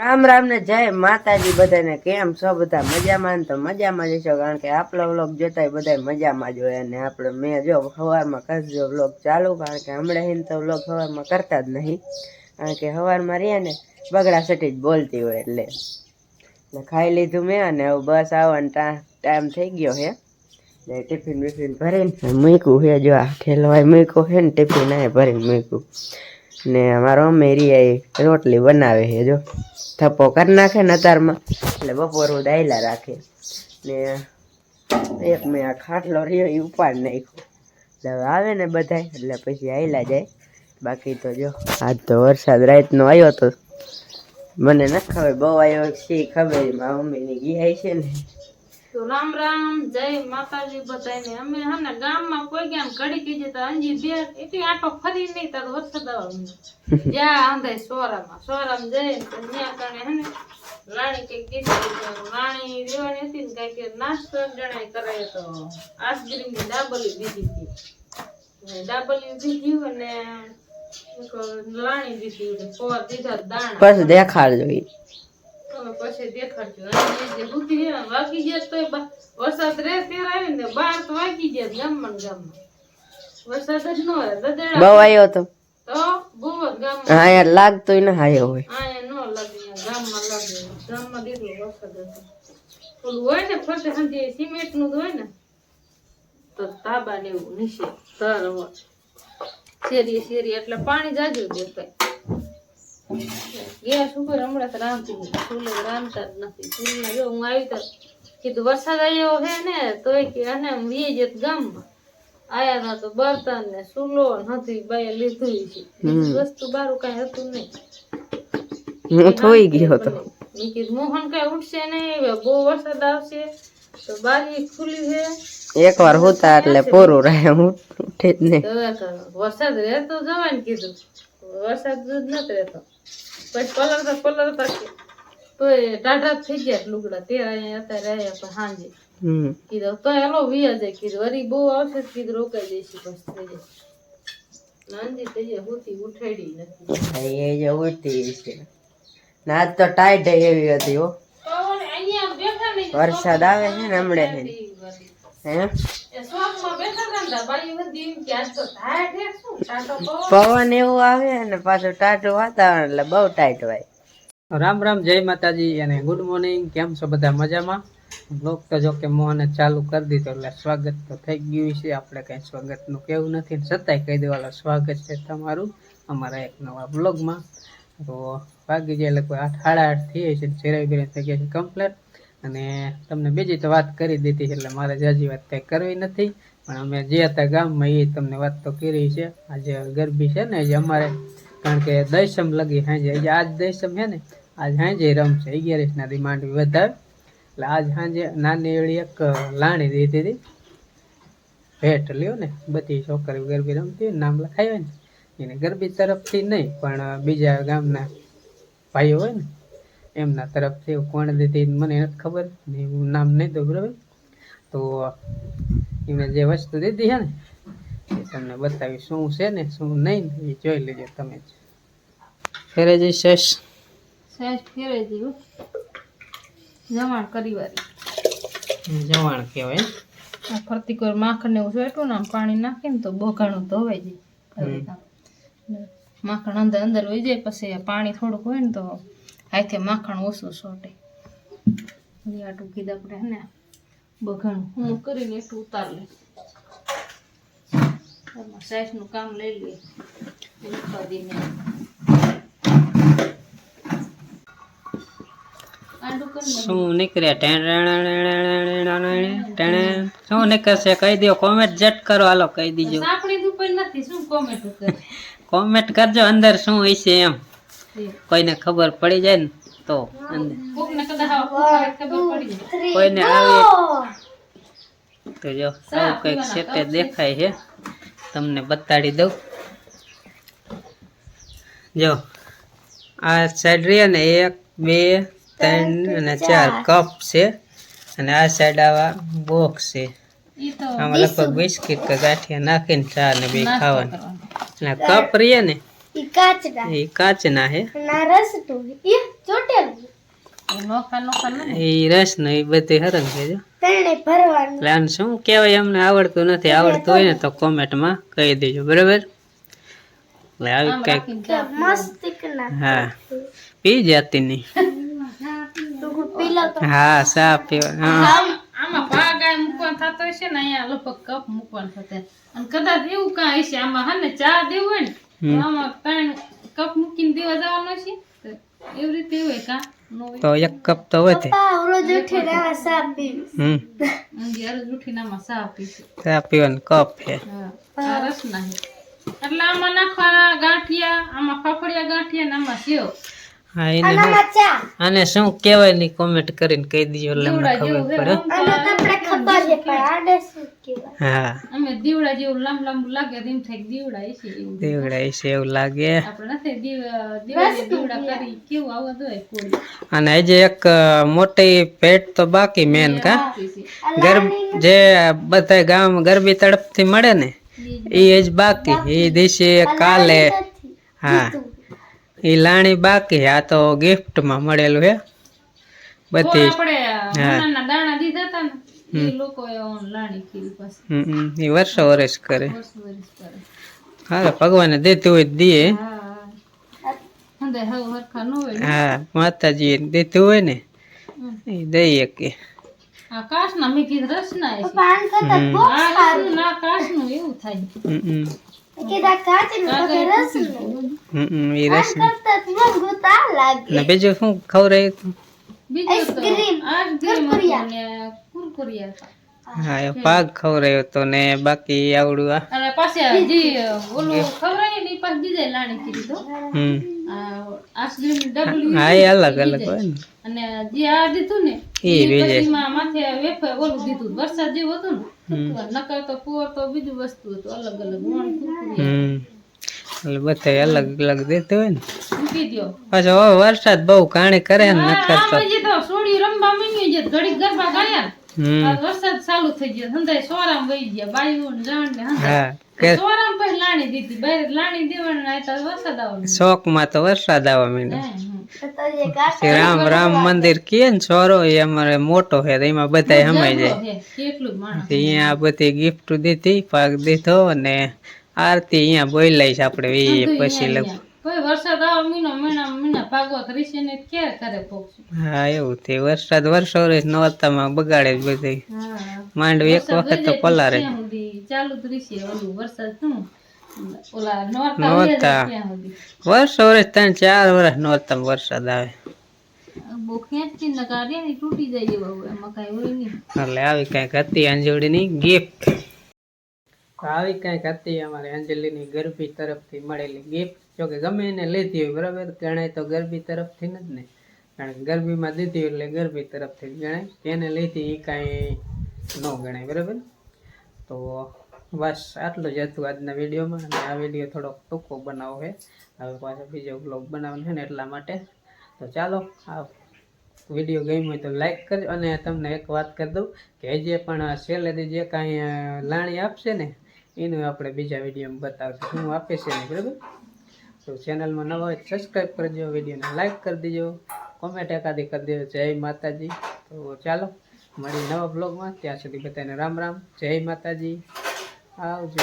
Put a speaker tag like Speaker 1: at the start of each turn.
Speaker 1: રામ રામ ને જય માતાજી, બધાને કેમ છો? બધા મજામાં તો મજામાં જ કારણ કે આપણો વ્લોગ જોતા બધા મજામાં જ હોય આપણે મેં જો સવારમાં કરજો વ્લોગ ચાલુ, કારણ કે હમણાં હિન તો વ્લોગ સવારમાં કરતા જ નહીં, કારણ કે સવારમાં રહ્યા ને બગડા સટી જ બોલતી હોય એટલે. એટલે ખાઈ લીધું મેં અને હવે બસ આવવાનો ટાઈમ થઈ ગયો હે. ને ટિફિન બિફિન ભરીને મૂક્યું હે, જો આ ખેલવાય મૂક્યું હે ને ટિફિન આ ભરીને મૂક્યું. ને અમારો મેરી રોટલી બનાવે છે, જો. થપ્પો કરી નાખે ને અતારમાં. એટલે બપોર દાયલા રાખે. ને એક મેં આ ખાટલો રહ્યો એ ઉપાડ નાખ્યો. એટલે હવે આવે ને બધાય, એટલે પછી આયલા જાય. બાકી તો જો, આજ તો વરસાદ રાતનો આવ્યો તો. મને ન ખબર, બહુ આવ્યો છે ખબર મારા મમ્મીની ગયા છે ને.
Speaker 2: તો રામ રામ, જય માતાજી બધાને. અમે હે ને ગામમાં કોઈ ગયા ઘડી કીધી તો અંજી બે એટલી આટો ફરી નહીં તો વરસાદ આવવાનો જ્યાં આંધાય સોરામાં સોરામાં જઈ ત્યાં કણે હે ને રાણી કંઈક કીધી રાણી રેવાની હતી ને કંઈક નાસ્તો એક જણાએ કરાયો તો આસગીરીની ડાબલી દીધી હતી. ડાબલી દીધી અને રાણી દીધી પોર દીધા દાણા.
Speaker 1: પછી
Speaker 2: પછી દેખાડજો. જે હે વાગી ગયા તોય વરસાદ રે આવે ને બાર તો વાગી ગયા ગામમાં ગામમાં. વરસાદ જ ન હોય દદેડા
Speaker 1: બહુ આવ્યો તો.
Speaker 2: તો બહુ ગામમાં.
Speaker 1: હા યાર લાગતોય ના હાયો. હોય
Speaker 2: આયા ન લાગે ગામમાં લાગે. ગામમાં દીધો વરસાદ હતો. ઓલું હોય ને ફરતે સાંજે સિમેન્ટનું હોય ને તો તાબા ને એવું નીચે તર હોય. શેરીએ શેરીએ એટલે પાણી જાજુ દેખાય. ગેસ ઉપર હમણાં તો રાંધતી હતી. ચૂલે જ નથી. ચૂલમાં જો હું આવી તો કીધું વરસાદ આવ્યો હે ને તોય કે અને વીએ જત ગામમાં. આયા તા તો બર્તન ને ચૂલો નથી બાએ લીધું છે. વસ્તુ બારું કઈ હતું નહીં.
Speaker 1: હું થોઈ ગયો હતો.
Speaker 2: મેં કીધું મોહન કઈ ઉઠશે નહીં બહુ વરસાદ આવશે તો બારી ખુલી છે
Speaker 1: એક વાર હોતા એટલે પૂરું રહે હું ઉઠે જ નહીં.
Speaker 2: તો હવે તો વરસાદ રહેતો જવાય ને કીધું. વરસાદ જ નથી રહેતો. પછી કલર તો કલર તો ટાઢા થઈ ગયા લુગડા. તે અહીંયા અત્યારે આવ્યા પણ સાંજે
Speaker 1: હમ.
Speaker 2: કીધું તો હેલો વિયા જાય. કીધું વરી બહુ આવશે કીધું રોકાઈ જઈશું પછી થઈ જાય. નાંજી થઈ જાય હુતી ઉઠાડી નથી.
Speaker 1: એ જે ઉઠતી છે ના આજ તો ટાઈટ એવી હતી હો. વરસાદ આવે છે ને હમણાં હે?
Speaker 2: પવન
Speaker 1: પવન એવું આવે અને પાછું ટાટું વાતાવરણ એટલે બહુ ટાઈટ હોય.
Speaker 3: રામ રામ જય માતાજી અને ગુડ મોર્નિંગ કેમ છો બધા મજામાં? બ્લોગ તો જો કે મોહને ચાલુ કરી દીધો એટલે સ્વાગત તો થઈ ગયું છે. આપણે કંઈ સ્વાગતનું કેવું નથી છતાંય કહી દેવાલો સ્વાગત છે તમારું અમારા એક નવા બ્લોગમાં તો વાગી જાય એટલે કોઈ આઠ સાડા આઠ થઈ છે ચેરાઈ બેરાઈ થઈ ગયા છે. કમ્પ્લેટ અને તમને બીજી તો વાત કરી દીધી એટલે મારે જાજી વાત કંઈ કરવી નથી. પણ અમે જે હતા ગામમાં એ તમને વાત તો કરી છે. આજે ગરબી છે ને જે અમારે, કારણ કે દશમ લગી હાંજે, આજે દશમ છે ને, આજ હાંજે રમશે અગિયારીસના રિમાન્ડ વધારે. એટલે આજ સાંજે નાની એવડી એક લાણી દીધી હતી. ભેટ લ્યો ને, બધી છોકરીઓ ગરબી રમતી નામ લખાય ને. એને ગરબી તરફથી નહીં, પણ બીજા ગામના ભાઈઓ હોય ને એમના તરફથી કોણ દીધી મને નથી ખબર ને હું નામ નહીં દઉં બરાબર. તો એમને જે વસ્તુ દીધી છે ને એ તમને બતાવી શું છે ને શું નહીં ને એ જોઈ લેજો તમે જ. ફેરે જઈ શેષ.
Speaker 2: શેષ ફેરે જેવું જવાણ કરી વારી
Speaker 3: જવાણ કહેવાય
Speaker 2: આ ફરતી કોઈ માખણ ને એવું જોઈતું ને આમ પાણી નાખીને તો બોઘાણું ધોવાઈ જાય માખણ અંદર અંદર હોય જાય પછી પાણી થોડુંક હોય ને તો હાથે માખણ ઓછું સોટે એ આટલું કીધા આપણે હે ને બઘાણું હું કરીને એટલું ઉતાર લે સાઈઝનું કામ લઈ લઈએ નાખ.
Speaker 3: શું નીકળ્યા ટેણે શું નીકળશે કહી દો કોમેન્ટ જટ કરો હાલો કહી દીજો
Speaker 2: કોમેન્ટ
Speaker 3: કરજો અંદર શું હોય છે એમ કોઈને ખબર પડી જાય ને તો. કોઈને આવી તો જો આવું કંઈક સેટે દેખાય છે. તમને બતાડી દઉં. જો આ સાઈડ રહે ને એક બે ત્રણ અને ચાર કપ છે. અને આ સાઈડ આવા બોક્સ છે. આમાં લગભગ બિસ્કિટ. કે ગાંઠિયા નાખીને ચા ને બે ખાવાનું. અને કપ રહીએ ને એ કાચના હે
Speaker 4: ના રસ તો
Speaker 2: એ નોખા નોખા ન
Speaker 3: એ રસ ને એ બધી હરંગ છે જો એટલે આને શું કહેવાય? અમને આવડતું નથી. આવડતું હોય ને તો કોમેન્ટમાં કહી દેજો. બરાબર? એટલે આવી કંઈક હા. પી જાતી નહીં. હા સા પીવા. હા.
Speaker 2: આમાં ભાગ આ મૂકવાનો થતો હશે ને અહીંયા લગભગ કપ મૂકવાનો થતો અને કદાચ એવું કાંઈ હશે આમાં હા ને ચા દેવું હોય ને તો
Speaker 3: હમ.
Speaker 2: આમાં ત્રણ કપ મૂકીને દેવા જવાનો છે. તો એવી રીતે હોય કા? નો હોય.
Speaker 3: તો એક કપ તો વધે હમ.
Speaker 2: રોજ ઉઠીને આમાં સા પીશું.
Speaker 3: ચા પીવાનું કપ છે.
Speaker 2: સરસ આ એટલે આમાં નાખવાના ગાંઠિયા આમાં ફાફડિયા ગાંઠિયા ને આમાં સેવ.
Speaker 3: હા એને શું- આને શું કહેવાયની કોમેન્ટ કરીને કહી દીજો એટલે અમને ખબર પડે. હા.
Speaker 2: અમે દીવડા જેવું લાંબ લાંબુ લાગે તો થાય દીવડા હશે એવું.
Speaker 3: દેવડા છે એવું લાગે.
Speaker 2: આપણે નથી દીવ- દીવડા કરી કેવું આવત હોય કોઈ.
Speaker 3: અને હજી એક મોટી ભેટ તો બાકી મેન કા. ગરબ જે બધા ગામ ગરબી તરફથી મળે ને એ જ બાકી એ દિવસે કાલે હા. એ લાણી બાકી આ તો ગિફ્ટમાં મળેલું હે. બધી
Speaker 2: દાણા દીધા હતા ને એ
Speaker 3: વર્ષો વર્ષ કરે. હા ભગવાને દેતું હોય દે દીએ.
Speaker 2: હા હંદે હવ હરખા ન હોય ને.
Speaker 3: હા માતાજીએ દેતું હોય ને એ દઈએ કે.
Speaker 2: એવું થાય.
Speaker 3: હમ, હમ,
Speaker 2: કાકા એ
Speaker 3: એ રસ. ને બીજું શું
Speaker 2: આઈસ્ક્રીમ હતું.
Speaker 3: હા એ પાક ખવડાયો તો ને બાકી આવડું આ.
Speaker 2: અને પાછા જે ઓલું ખવડાવીએ ને ઈ પાછું લાણી કીધી તો?
Speaker 3: હમ.
Speaker 2: આઈસ્ક્રીમ ડબલ
Speaker 3: હા એ અલગ અલગ હોય ને.
Speaker 2: અને જે આ દીધું ને
Speaker 3: બીજે.
Speaker 2: માથે વેફર ઓલું દીધું. વરસાદ જેવું હતું ને નકર તો કુવર તો બીજું વસ્તુ હતું અલગ અલગ. વણ કુરકુરિયા.
Speaker 3: એટલે બધા અલગ અલગ દેતું હોય ને. પાછો હવે વરસાદ બહુ કાણી કરે ને નકર તો.
Speaker 2: સોડી રમવા માંડ્યું છે ઘડીક ગરબા ગાયા. ને
Speaker 3: હમ.
Speaker 2: આ વરસાદ ચાલુ થઈ ગયો હંધાય સોરામ વહી ગયા બાયું ને જાણ ને
Speaker 3: હા કે
Speaker 2: સોરામ પછી લાણી દીધી બહાર લાણી દેવાનું આ તો વરસાદ
Speaker 3: તો
Speaker 2: હે.
Speaker 3: પછી રામ રામ મંદિર કે ને છોરો એ અમારે મોટો છે એમાં બધા સમાઈ જાય. અહીંયા બધી ગિફ્ટ દીધી પાક દીધો અને આરતી અહીંયા બોલાય લઈશ આપણે એ પછી લખું
Speaker 2: કોઈ વરસાદ આવો મીનો મહિના મહિના ભાગવા કરીશે ને ક્યારે કરે પોકશું
Speaker 3: હા એવું તે વરસાદ વર્ષો વર્ષ નોરતામાં બગાડે જ બધી. માંડવી એક વખત તો પલારે. જ.
Speaker 2: ત્યાં સુધી ચાલુ જ રહેશે ઓલું વરસાદ શું? નોરતા
Speaker 3: નોરતા. વર્ષો વર્ષ ત્રણ ચાર વર્ષ નોરતામાં વરસાદ આવે.
Speaker 2: ને ની
Speaker 3: એટલે આવી કંઈક હતી અંજોડીની ગિફ્ટ આવી કંઈક હતી અમારે અંજલિની ગરબી તરફથી મળેલી ગિફ્ટ જોકે ગમે એને લીધી હોય, બરાબર? ગણાય તો ગરબી તરફથી જ ને. કારણ કે ગરબીમાં દીધી એટલે ગરબી તરફથી જ ગણાય. તેને લીધી એ કાંઈ ન ગણાય, બરાબર? તો બસ આટલું જ હતું આજના વિડીયોમાં. અને આ વીડિયો થોડોક ટૂંકો બનાવો છે. હવે પાછો બીજો બ્લોગ બનાવવાનો છે ને એટલા માટે. તો ચાલો, આ વીડિયો ગમ્યો હોય તો લાઈક કરજો. અને તમને એક વાત કરી દઉં કે જે પણ સેલેરી જે કાંઈ લાણી આપશે ને એનું આપણે બીજા વિડીયોમાં બતાવશું. શું આપે છે બરાબર? તો ચેનલમાં નવા હોય સબસ્ક્રાઈબ કરજો વિડીયોને લાઈક કરી દેજો કોમેન્ટ એકાદી કરી દેજો. જય માતાજી. તો ચાલો મળી નવા બ્લોગમાં ત્યાં સુધી બધાને રામ રામ. જય માતાજી. આવજો.